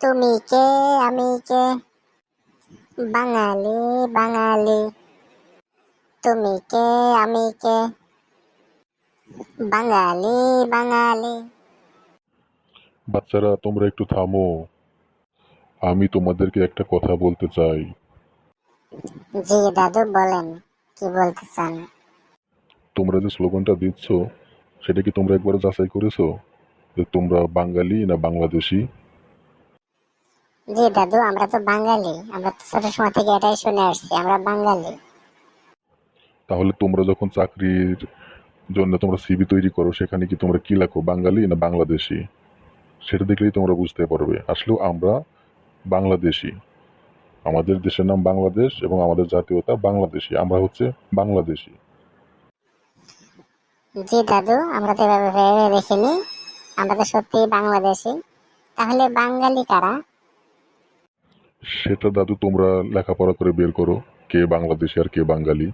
তুমি কে আমি কে বাঙালি বাঙালি। তুমি কে আমি কে বাঙালি বাঙালি। বাচ্চারা তোমরা একটু থামো। আমি তোমাদেরকে একটা কথা বলতে চাই। জি দাদু বলেন কি বলতে চান? তোমরা যে স্লোগানটা দিচ্ছ সেটা কি তোমরা একবার যাচাই করেছ? যে তোমরা বাঙালি না বাংলাদেশি? জি দাদু আমরা তো বাঙালি। আমরা তো ছোট সময় থেকে এটাই শুনে আসছি আমরা বাঙালি। তাহলে তোমরা যখন চাকরির জন্য তোমরা সিভি তৈরি করো সেখানে কি তোমরা কি লেখো বাঙালি না বাংলাদেশি? সেটা দেখলেই তোমরা বুঝতে পারবে। আসলেও আমরা বাংলাদেশি। আমাদের দেশের নাম বাংলাদেশ এবং আমাদের জাতীয়তা বাংলাদেশি। আমরা হচ্ছে বাংলাদেশি। জি দাদু আমরা তো এভাবে ভেবে দেখিনি। আমরা তো সত্যি বাংলাদেশি। তাহলে বাঙালি কারা? সেটা দাদু তোমরা লেখাপড়া করে বের করো কে বাংলাদেশি আর কে বাঙালি।